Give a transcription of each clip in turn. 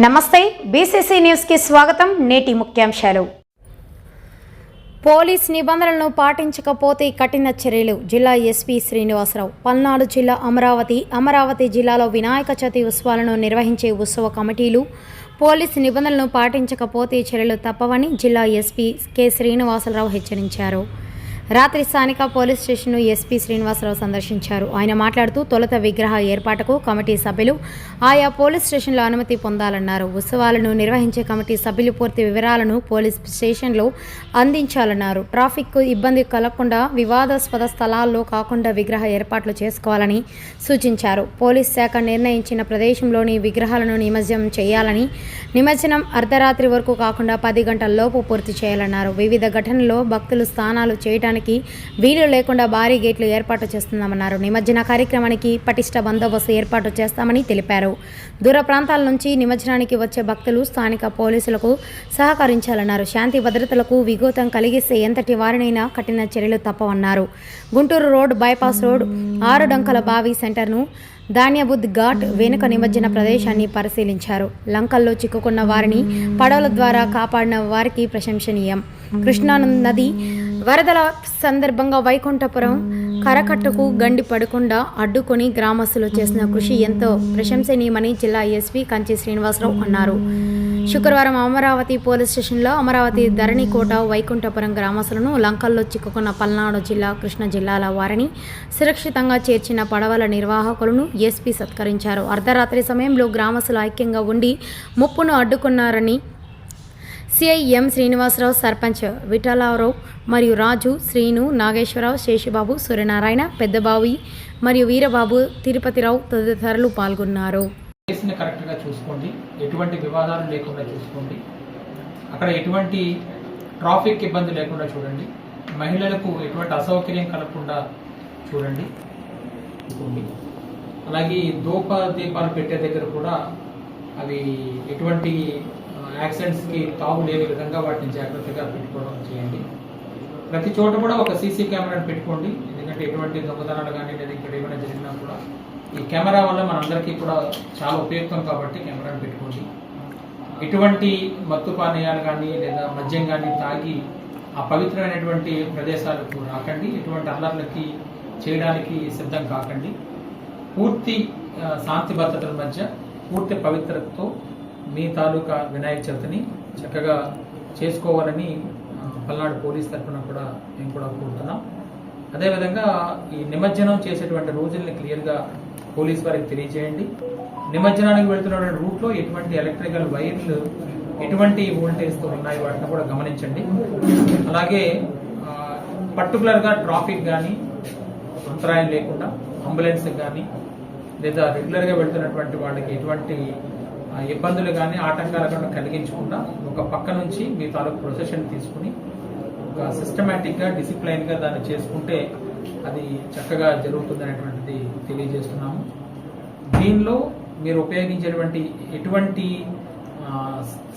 నమస్తే బీసీసీ న్యూస్కి స్వాగతం నేటి ముఖ్యాంశాలు. పోలీస్ నిబంధనలను పాటించకపోతే కఠిన చర్యలు. జిల్లా ఎస్పీ శ్రీనివాసరావు. పల్నాడు జిల్లా అమరావతి అమరావతి జిల్లాలో వినాయక చవితి ఉత్సవాలను నిర్వహించే ఉత్సవ కమిటీలు పోలీస్ నిబంధనలను పాటించకపోతే చర్యలు తప్పవని జిల్లా ఎస్పీ కె శ్రీనివాసరావు హెచ్చరించారు. రాత్రి స్థానిక పోలీస్ స్టేషన్ను ఎస్పీ శ్రీనివాసరావు సందర్శించారు. ఆయన మాట్లాడుతూ తొలుత విగ్రహ ఏర్పాటుకు కమిటీ సభ్యులు ఆయా పోలీస్ స్టేషన్లో అనుమతి పొందాలన్నారు. ఉత్సవాలను నిర్వహించే కమిటీ సభ్యులు పూర్తి వివరాలను పోలీస్ స్టేషన్లో అందించాలన్నారు. ట్రాఫిక్ ఇబ్బంది కలగకుండా వివాదాస్పద స్థలాల్లో కాకుండా విగ్రహ ఏర్పాట్లు చేసుకోవాలని సూచించారు. పోలీస్ శాఖ నిర్ణయించిన ప్రదేశంలోని విగ్రహాలను నిమజ్జనం చేయాలని నిమజ్జనం అర్ధరాత్రి వరకు కాకుండా పది గంటల లోపు పూర్తి చేయాలన్నారు. వివిధ ఘటనల్లో భక్తులు స్నానాలు చేయడానికి వీలు లేకుండా భారీ గేట్లు ఏర్పాటు చేస్తున్నామన్నారు. నిమజ్జన కార్యక్రమానికి పటిష్ట బందోబస్తు ఏర్పాటు చేస్తామని తెలిపారు. దూర ప్రాంతాల నుంచి నిమజ్జనానికి వచ్చే భక్తులు స్థానిక పోలీసులకు సహకరించాలన్నారు. శాంతి భద్రతలకు విఘాతం కలిగిస్తే ఎంతటి వారినైనా కఠిన చర్యలు తప్పవన్నారు. గుంటూరు రోడ్ బైపాస్ రోడ్ ఆరు డంకల బావి సెంటర్ను ధాన్యబుద్ ఘాట్ వెనుక నిమజ్జన ప్రదేశాన్ని పరిశీలించారు. లంకల్లో చిక్కుకున్న వారిని పడవల ద్వారా కాపాడిన వారికి ప్రశంసనీయం. కృష్ణా నది వరదల సందర్భంగా వైకుంఠపురం కరకట్టకు గండి పడకుండా అడ్డుకొని గ్రామస్తులు చేసిన కృషి ఎంతో ప్రశంసనీయమని జిల్లా ఎస్పీ కంచి శ్రీనివాసరావు అన్నారు. శుక్రవారం అమరావతి పోలీస్ స్టేషన్లో అమరావతి ధరణికోట వైకుంఠపురం గ్రామస్తులను లంకల్లో చిక్కుకున్న పల్నాడు జిల్లా కృష్ణ జిల్లాల వారిని సురక్షితంగా చేర్చిన పడవల నిర్వాహకులను ఎస్పీ సత్కరించారు. అర్ధరాత్రి సమయంలో గ్రామస్తులు ఐక్యంగా ఉండి ముప్పును అడ్డుకున్నారని సిఐ ఎం శ్రీనివాసరావు సర్పంచ్ విఠలారావు మరియు రాజు శ్రీను నాగేశ్వరరావు శేషబాబు సూర్యనారాయణ పెద్దబావి మరియు వీరబాబు తిరుపతిరావు తదితరులు పాల్గొన్నారు. కేసుని కరెక్ట్గా చూసుకోండి. ఎటువంటి వివాదాలు లేకుండా చూసుకోండి. అక్కడ ఎటువంటి ట్రాఫిక్ ఇబ్బంది లేకుండా చూడండి. మహిళలకు ఎటువంటి అసౌకర్యం కలగకుండా చూడండి. అలాగే దూప దీపాలు పెట్టే దగ్గర కూడా అవి ఎటువంటి యాక్సిడెంట్స్కి తావు లేని విధంగా వాటిని జాగ్రత్తగా పెట్టుకోవడం చేయండి. ప్రతి చోట కూడా ఒక సీసీ కెమెరాని పెట్టుకోండి. ఎందుకంటే ఎటువంటి దొంగతనాలు కానీ లేదా ఇక్కడ ఏమైనా జరిగినా కూడా ఈ కెమెరా వల్ల మనందరికీ కూడా చాలా ఉపయుక్తం కాబట్టి కెమెరాని పెట్టుకోండి. ఎటువంటి మత్తు పానీయాలు కానీ లేదా మద్యం కానీ తాగి ఆ పవిత్రమైనటువంటి ప్రదేశాలకు రాకండి. ఎటువంటి అల్లర్లకి చేయడానికి సిద్ధం కాకండి. పూర్తి శాంతి భద్రతల మధ్య పూర్తి పవిత్రతతో మీ తాలూకా వినాయక చవితిని చక్కగా చేసుకోవాలని పల్నాడు పోలీస్ తరఫున కూడా మేము కూడా కోరుతున్నాం. అదేవిధంగా ఈ నిమజ్జనం చేసేటువంటి రోజుల్ని క్లియర్గా పోలీస్ వారికి తెలియజేయండి. నిమజ్జనానికి వెళ్తున్నటువంటి రూట్లో ఎటువంటి ఎలక్ట్రికల్ వైర్లు ఎటువంటి వోల్టేజ్తో ఉన్నాయి వాటిని కూడా గమనించండి. అలాగే పర్టికులర్గా ట్రాఫిక్ కానీ అంతరాయం లేకుండా అంబులెన్స్ కానీ లేదా రెగ్యులర్గా వెళ్తున్నటువంటి వాళ్ళకి ఎటువంటి ఇబ్బందులు కానీ ఆటంకాలు అక్కడ కలిగించకుండా ఒక పక్క నుంచి మీ తాలూకు ప్రొసెషన్ తీసుకుని ఒక సిస్టమేటిక్గా డిసిప్లైన్గా దాన్ని చేసుకుంటే అది చక్కగా జరుగుతుంది అనేటువంటిది తెలియజేస్తున్నాము. దీనిలో మీరు ఉపయోగించేటువంటి ఎటువంటి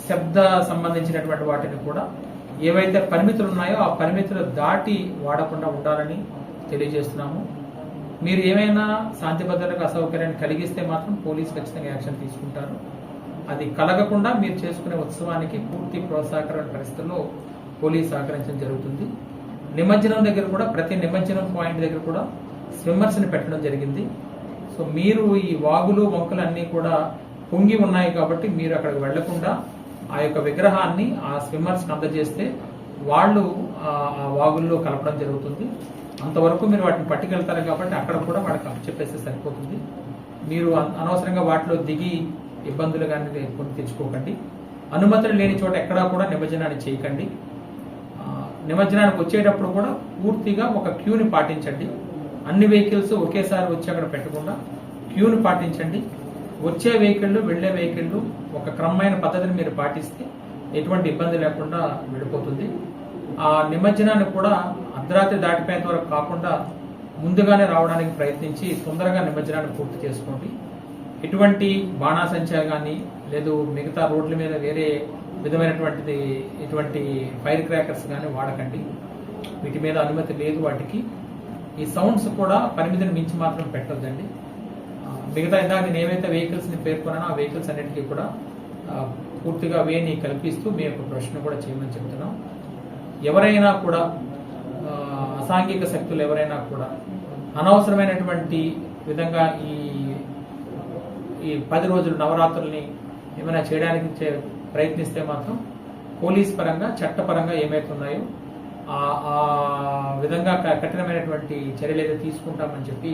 శబ్ద సంబంధించినటువంటి వాటిని కూడా ఏవైతే పరిమితులు ఉన్నాయో ఆ పరిమితులు దాటి వాడకుండా ఉండాలని తెలియజేస్తున్నాము. మీరు ఏమైనా శాంతి భద్రతకు అసౌకర్యాన్ని కలిగిస్తే మాత్రం పోలీస్ ఖచ్చితంగా యాక్షన్ తీసుకుంటారు. అది కలగకుండా మీరు చేసుకునే ఉత్సవానికి పూర్తి ప్రోత్సాహకరమైన పరిస్థితుల్లో పోలీస్ సహకరించడం జరుగుతుంది. నిమజ్జనం దగ్గర కూడా ప్రతి నిమజ్జనం పాయింట్ దగ్గర కూడా స్విమ్మర్స్ని పెట్టడం జరిగింది. సో మీరు ఈ వాగులు వంకలు అన్నీ కూడా పొంగి ఉన్నాయి కాబట్టి మీరు అక్కడికి వెళ్ళకుండా ఆ యొక్క విగ్రహాన్ని ఆ స్విమ్మర్స్కి అందజేస్తే వాళ్ళు ఆ వాగుల్లో కలపడం జరుగుతుంది. అంతవరకు మీరు వాటిని పట్టుకెళ్తారు కాబట్టి అక్కడ కూడా వాళ్ళకి చెప్పేస్తే సరిపోతుంది. మీరు అనవసరంగా వాటిలో దిగి ఇబ్బందులు కానీ కొని తెచ్చుకోకండి. అనుమతులు లేని చోట ఎక్కడా కూడా నిమజ్జనాన్ని చేయకండి. నిమజ్జనానికి వచ్చేటప్పుడు కూడా పూర్తిగా ఒక క్యూని పాటించండి. అన్ని వెహికల్స్ ఒకేసారి వచ్చి అక్కడ పెట్టకుండా క్యూని పాటించండి. వచ్చే వెహికల్ వెళ్ళే వెహికల్ ఒక క్రమమైన పద్ధతిని మీరు పాటిస్తే ఎటువంటి ఇబ్బంది లేకుండా వెళ్ళిపోతుంది. ఆ నిమజ్జనాన్ని కూడా అర్ధరాత్రి దాటిపోయేంత వరకు కాకుండా ముందుగానే రావడానికి ప్రయత్నించి తొందరగా నిమజ్జనాన్ని పూర్తి చేసుకోండి. ఎటువంటి బాణాసంచా కానీ లేదు మిగతా రోడ్ల మీద వేరే విధమైనటువంటిది ఇటువంటి ఫైర్ క్రాకర్స్ కానీ వాడకండి. వీటి మీద అనుమతి లేదు వాటికి. ఈ సౌండ్స్ కూడా పరిమితిని మించి మాత్రం పెట్టొద్దండి. మిగతా ఇందాక నేను ఏవైతే వెహికల్స్ని పేర్కొన్నానో ఆ వెహికల్స్ అన్నిటికీ కూడా పూర్తిగా వేని కల్పిస్తూ మీ యొక్క ప్రశ్న కూడా చేయమని చెప్తున్నాం. ఎవరైనా కూడా అసాంఘిక శక్తులు ఎవరైనా కూడా అనవసరమైనటువంటి విధంగా ఈ ఈ పది రోజులు నవరాత్రుల్ని ఏమైనా చేయడానికి ప్రయత్నిస్తే మాత్రం పోలీస్ పరంగా చట్టపరంగా ఏమైతున్నాయో ఆ విధంగా కఠినమైనటువంటి చర్యలు అయితే తీసుకుంటామని చెప్పి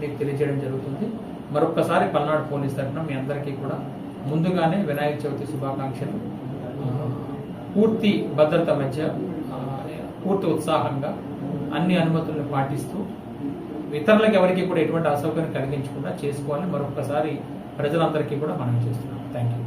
మీకు తెలియజేయడం జరుగుతుంది. మరొక్కసారి పల్నాడు పోలీస్ తరఫున మీ అందరికీ కూడా ముందుగానే వినాయక చవితి శుభాకాంక్షలు. పూర్తి భద్రత మధ్య పూర్తి ఉత్సాహంగా అన్ని అనుమతులను పాటిస్తూ ఇతరులకు ఎవరికి కూడా ఎటువంటి అసౌకర్యం కలిగించకుండా చేసుకోవాలని మరొకసారి ప్రజలందరికీ కూడా మనం చేస్తున్నాం. Thank you